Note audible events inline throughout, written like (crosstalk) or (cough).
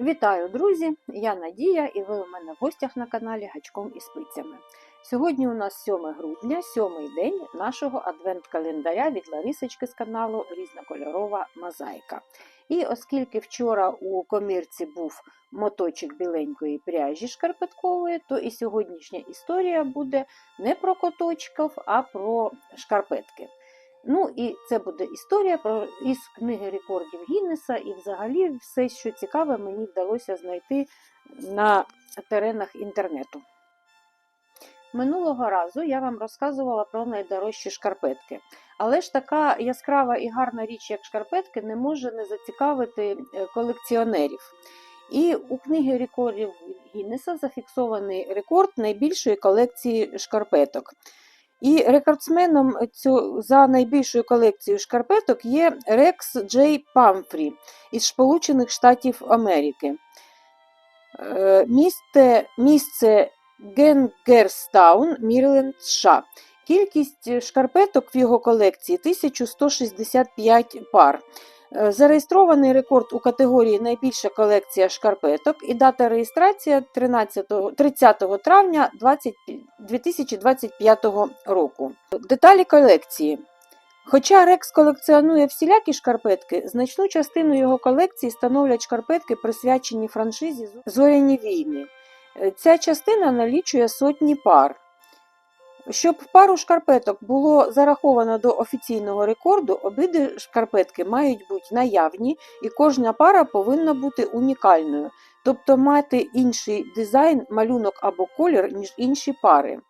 Вітаю, друзі! Я Надія і ви у мене в гостях на каналі Гачком і спицями. Сьогодні у нас 7 грудня, сьомий день нашого адвент-календаря від Ларисочки з каналу Різнокольорова мозаїка. І оскільки вчора у комірці був моточок біленької пряжі шкарпеткової, то і сьогоднішня історія буде не про коточків, а про шкарпетки. Ну і це буде історія про із книги рекордів Гіннеса, і взагалі все, що цікаве, мені вдалося знайти на теренах інтернету. Минулого разу я вам розказувала про найдорожчі шкарпетки. Але ж така яскрава і гарна річ, як шкарпетки, не може не зацікавити е, колекціонерів. І у книги рекордів Гіннеса зафіксований рекорд найбільшої колекції шкарпеток. І рекордсменом цю, за найбільшою колекцією шкарпеток є Рекс Джей Памфрі із Сполучених Штатів Америки. Е, Місце, місце Генгерстаун, Мірленд, США. Кількість шкарпеток в його колекції 1165 пар. Е, Зареєстрований рекорд у категорії Найбільша колекція шкарпеток і дата реєстрації 13, 30 травня 20, 2025 року. Деталі колекції. Хоча Рекс колекціонує всілякі шкарпетки, значну частину його колекції становлять шкарпетки, присвячені франшизі Зоряні війни. Е, Ця частина налічує сотні пар. Щоб пару шкарпеток було зараховано до офіційного рекорду, обидві шкарпетки мають бути наявні, і кожна пара повинна бути унікальною, тобто мати інший дизайн, малюнок або колір, ніж інші пари.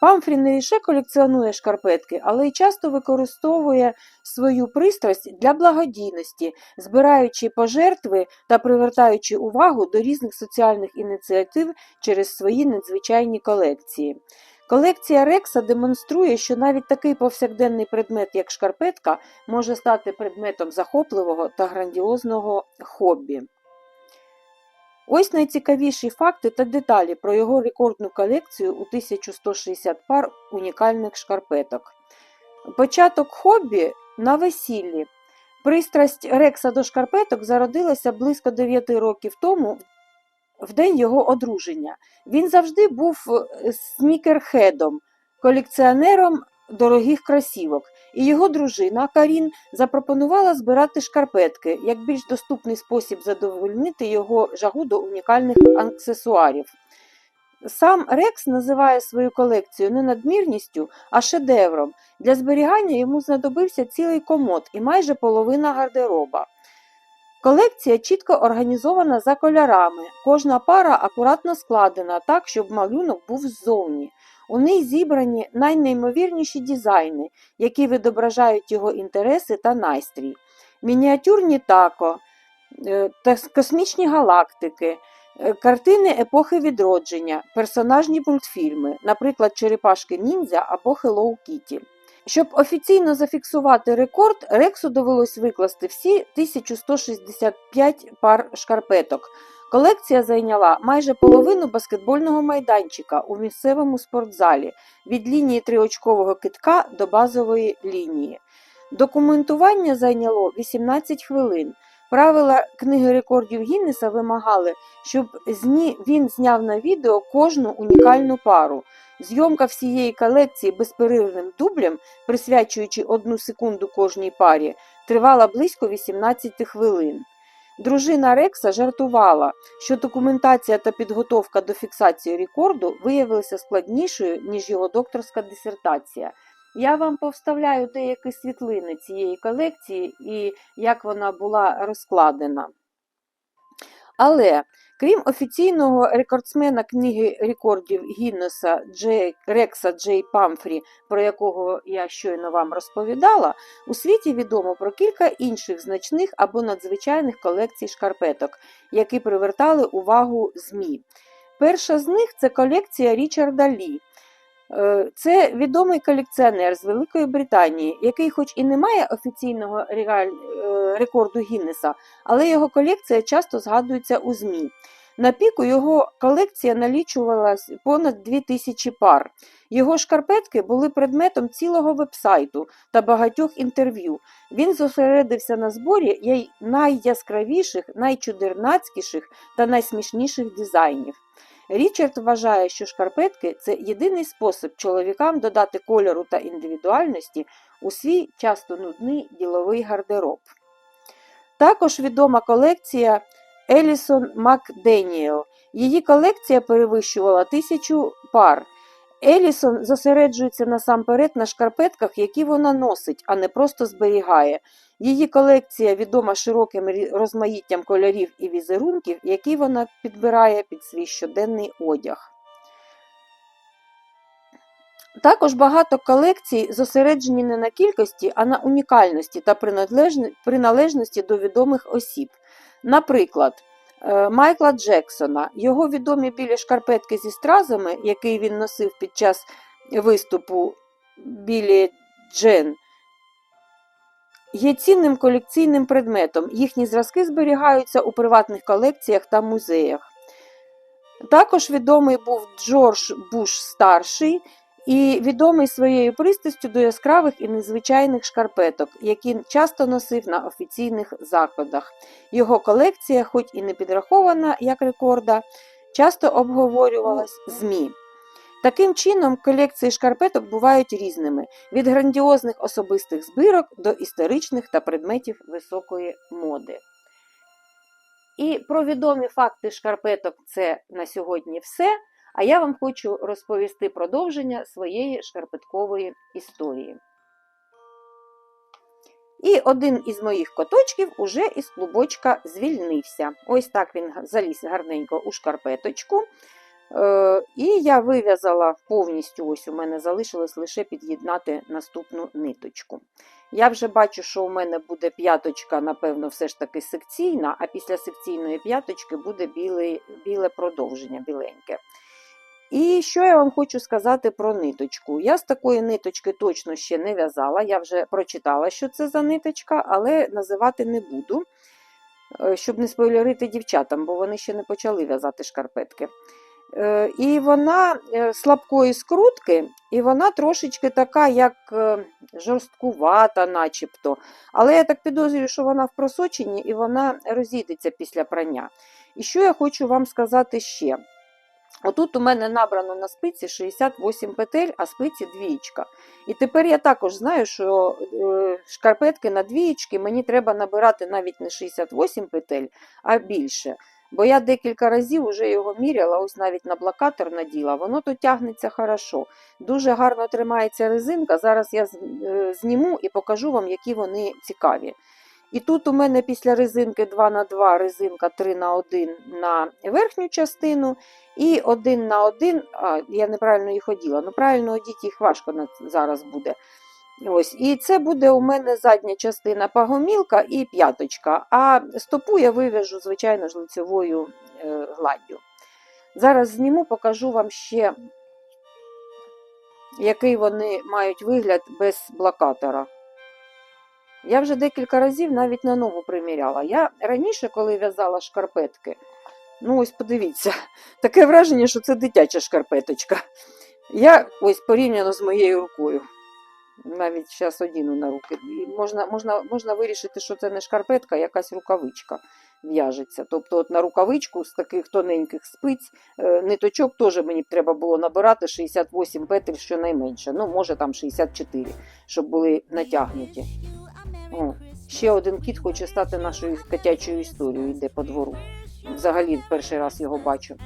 Памфрі не лише колекціонує шкарпетки, але й часто використовує свою пристрасть для благодійності, збираючи пожертви та привертаючи увагу до різних соціальних ініціатив через свої надзвичайні колекції. Колекція Рекса демонструє, що навіть такий повсякденний предмет, як шкарпетка, може стати предметом захопливого та грандіозного хобі. Ось найцікавіші факти та деталі про його рекордну колекцію у 1160 пар унікальних шкарпеток. Початок хобі на весіллі. Пристрасть Рекса до шкарпеток зародилася близько 9 років тому, в день його одруження. Він завжди був е, снікерхедом, колекціонером дорогих красівок, і його дружина Карін запропонувала збирати шкарпетки як більш доступний спосіб задовольнити його жагу до унікальних аксесуарів. Сам Рекс називає свою колекцію не надмірністю, а шедевром. Для зберігання йому знадобився цілий комод і майже половина гардероба. Колекція чітко організована за кольорами. Кожна пара акуратно складена так, щоб малюнок був ззовні. У ній зібрані найнеймовірніші дизайни, які відображають його інтереси та настрій. Мініатюрні тако, е, космічні галактики, е, картини епохи відродження, персонажні мультфільми, наприклад, Черепашки Ніндзя або Hello Kitty. Щоб офіційно зафіксувати рекорд, Рексу довелось викласти всі 1165 пар шкарпеток. Колекція зайняла майже половину баскетбольного майданчика у місцевому спортзалі від лінії триочкового китка до базової лінії. Документування зайняло 18 хвилин. Правила книги рекордів Гіннеса вимагали, щоб він зняв на відео кожну унікальну пару. Зйомка всієї колекції безперервним дублем, присвячуючи одну секунду кожній парі, тривала близько 18 хвилин. Дружина Рекса жартувала, що документація та підготовка до фіксації рекорду виявилися складнішою, ніж його докторська дисертація. Я вам повставляю деякі світлини цієї колекції і як вона була розкладена. Але крім офіційного рекордсмена книги рекордів Гіннеса Джей, Рекса Джей Памфрі, про якого я щойно вам розповідала, у світі відомо про кілька інших значних або надзвичайних колекцій шкарпеток, які привертали увагу ЗМІ. Перша з них це колекція Річарда Лі. Е, Це відомий колекціонер з Великої Британії, який, хоч і не має офіційного е, рекорду Гіннеса, але його колекція часто згадується у ЗМІ. На піку його колекція налічувалась понад 2000 пар. Його шкарпетки були предметом цілого вебсайту та багатьох інтерв'ю. Він зосередився на зборі найяскравіших, найчудернацькіших та найсмішніших дизайнів. Річард вважає, що шкарпетки це єдиний спосіб чоловікам додати кольору та індивідуальності у свій часто нудний діловий гардероб. Також відома колекція Елісон Макденіел. Її колекція перевищувала тисячу пар. Елісон зосереджується насамперед на шкарпетках, які вона носить, а не просто зберігає. Її колекція відома широким розмаїттям кольорів і візерунків, які вона підбирає під свій щоденний одяг. Також багато колекцій зосереджені не на кількості, а на унікальності та приналежності до відомих осіб. Наприклад, е, Майкла Джексона, його відомі білі шкарпетки зі стразами, який він носив під час виступу Білі Джен, є цінним колекційним предметом. Їхні зразки зберігаються у приватних колекціях та музеях. Також відомий був Джордж Буш старший і відомий своєю пристрастю до яскравих і незвичайних шкарпеток, які часто носив на офіційних заходах. Його колекція, хоч і не підрахована як рекорда, часто обговорювалась ЗМІ. Таким чином, колекції шкарпеток бувають різними: від грандіозних особистих збірок до історичних та предметів високої моди. І про відомі факти шкарпеток це на сьогодні все. А я вам хочу розповісти продовження своєї шкарпеткової історії. І один із моїх коточків уже із клубочка звільнився. Ось так він заліз гарненько у шкарпеточку. Е, І я вив'язала повністю, ось у мене залишилось лише під'єднати наступну ниточку. Я вже бачу, що у мене буде п'яточка, напевно, все ж таки секційна, а після секційної п'яточки буде біле, біле продовження, біленьке. І що я вам хочу сказати про ниточку? Я з такої ниточки точно ще не в'язала. Я вже прочитала, що це за ниточка, але називати не буду, е, щоб не спойлерити дівчатам, бо вони ще не почали в'язати шкарпетки. Е, І вона е, слабкої скрутки, і вона трошечки така, як е, жорсткувата, начебто. Але я так підозрюю, що вона в просоченні і вона розійдеться після прання. І що я хочу вам сказати ще? Отут у мене набрано на спиці 68 петель, а спиці двієчка. І тепер я також знаю, що шкарпетки на двієчки мені треба набирати навіть не 68 петель, а більше. Бо я декілька разів вже його міряла, ось навіть на блокатор наділа, воно тут тягнеться хорошо. Дуже гарно тримається резинка. Зараз я е, зніму і покажу вам, які вони цікаві. І тут у мене після резинки 2х2 резинка 3х1 на верхню частину і 1 на 1, а, я неправильно їх оділа, ну правильно одіти їх важко зараз буде. Ось, і це буде у мене задня частина пагомілка і п'яточка, а стопу я вив'яжу, звичайно ж, лицевою е, гладдю. Зараз зніму, покажу вам ще, який вони мають вигляд без блокатора. Я вже декілька разів навіть на ногу приміряла. Я раніше, коли в'язала шкарпетки, ну ось подивіться, (laughs) таке враження, що це дитяча шкарпеточка. Я ось порівняно з моєю рукою. Навіть зараз одіну на руки. І можна, можна, можна вирішити, що це не шкарпетка, а якась рукавичка в'яжеться. Тобто, от на рукавичку з таких тоненьких спиць е, ниточок теж мені б треба було набирати 68 петель щонайменше. Ну, може там 64, щоб були натягнуті. О, ще один кіт хоче стати нашою котячою історією, йде по двору. Взагалі перший раз його бачу.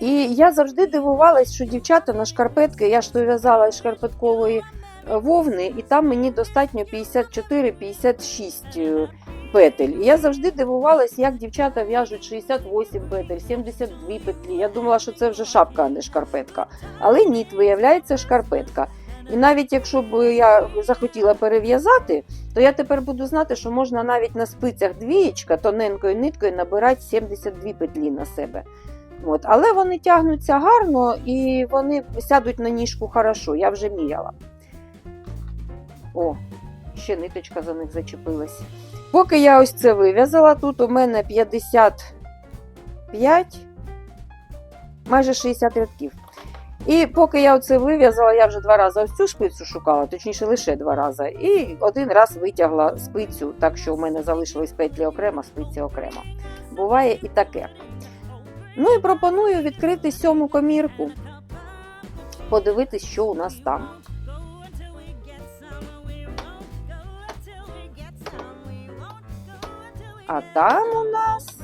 І я завжди дивувалась, що дівчата на шкарпетки, я ж то із шкарпеткової е, вовни, і там мені достатньо 54-56 е, петель. І я завжди дивувалась, як дівчата в'яжуть 68 петель, 72 петлі. Я думала, що це вже шапка, а не шкарпетка. Але ні, виявляється шкарпетка. І навіть якщо б я захотіла перев'язати, то я тепер буду знати, що можна навіть на спицях двієчка тоненькою ниткою набирати 72 петлі на себе. От. Але вони тягнуться гарно і вони сядуть на ніжку хорошо, я вже міряла. О, ще ниточка за них зачепилась. Поки я ось це вив'язала, тут у мене 50 5, майже 60 рядків. І поки я оце вив'язала, я вже два рази ось цю шпицю шукала, точніше лише два рази. І один раз витягла спицю, так що у мене залишились петлі окремо, спиці окремо. Буває і таке. Ну і пропоную відкрити сьому комірку, подивитись, що у нас там. А там у нас,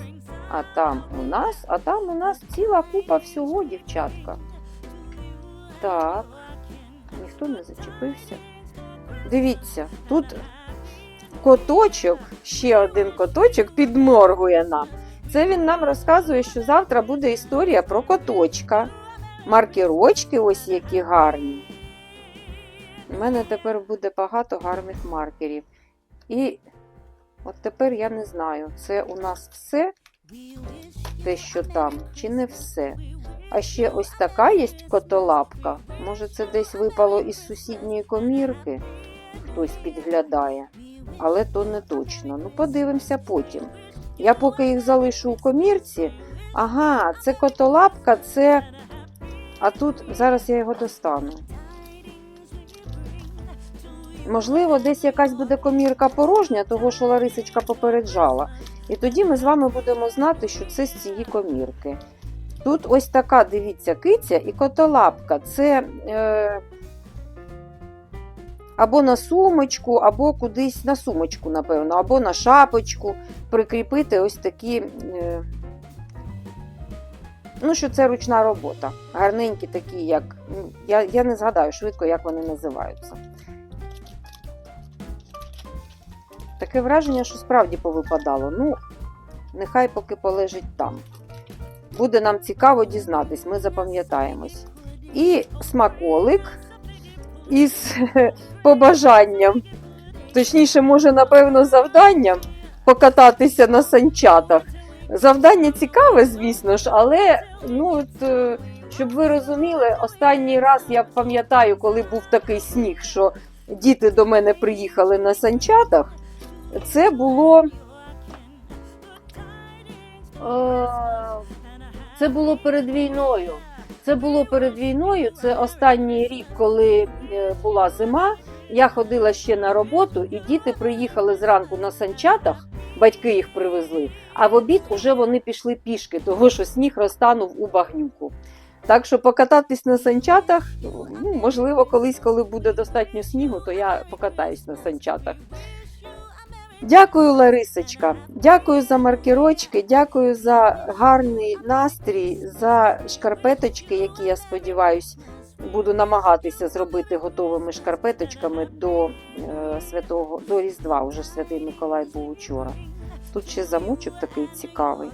а там у нас, а там у нас ціла купа всього, дівчатка. Так, ніхто не зачепився. Дивіться, тут коточок, ще один коточок підморгує нам. Це він нам розказує, що завтра буде історія про коточка. Маркерочки ось які гарні. У мене тепер буде багато гарних маркерів. І от тепер я не знаю, це у нас все, те, що там, чи не все. А ще ось така є котолапка. Може, це десь випало із сусідньої комірки. Хтось підглядає. Але то не точно. Ну, подивимося потім. Я поки їх залишу у комірці. Ага, це котолапка, це. А тут зараз я його достану. Можливо, десь якась буде комірка порожня, того що Ларисочка попереджала. І тоді ми з вами будемо знати, що це з цієї комірки. Тут ось така, дивіться, киця і котолапка. Це е, або на сумочку, або кудись на сумочку, напевно, або на шапочку прикріпити ось такі. Е, ну, що це ручна робота. Гарненькі такі, як. ну, Я, я не згадаю швидко, як вони називаються. Таке враження, що справді повипадало. Ну, нехай поки полежить там. Буде нам цікаво дізнатись, ми запам'ятаємось. І смаколик із побажанням, точніше, може, напевно, завданням покататися на санчатах. Завдання цікаве, звісно ж, але ну, от, е, щоб ви розуміли, останній раз я пам'ятаю, коли був такий сніг, що діти до мене приїхали на санчатах. Це було. Е, Це було перед війною. Це було перед війною. Це останній рік, коли е, була зима. Я ходила ще на роботу, і діти приїхали зранку на санчатах, батьки їх привезли, а в обід уже вони пішли пішки, того що сніг розтанув у багнюку. Так що покататись на санчатах, ну, можливо, колись, коли буде достатньо снігу, то я покатаюсь на санчатах. Дякую, Ларисочка. Дякую за маркерочки, дякую за гарний настрій, за шкарпеточки, які я сподіваюсь, буду намагатися зробити готовими шкарпеточками до е, святого до Різдва. Уже святий Миколай був учора. Тут ще замочок такий цікавий,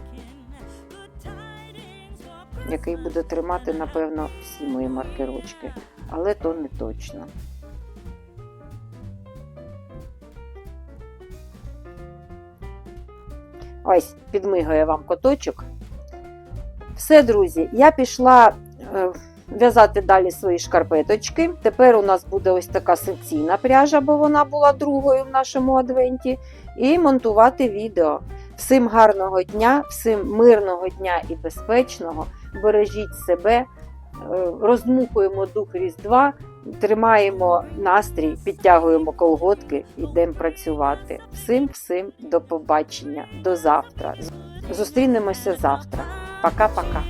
який буде тримати, напевно, всі мої маркерочки, але то не точно. Ось, підмигує вам коточок. Все, друзі, я пішла е, в'язати далі свої шкарпеточки. Тепер у нас буде ось така секційна пряжа, бо вона була другою в нашому адвенті. І монтувати відео. Всім гарного дня, всім мирного дня і безпечного. Бережіть себе, е, роздмухуємо дух Різдва, Тримаємо настрій, підтягуємо колготки, йдемо працювати. Всім, всім до побачення, до завтра. Зустрінемося завтра. Пока-пока.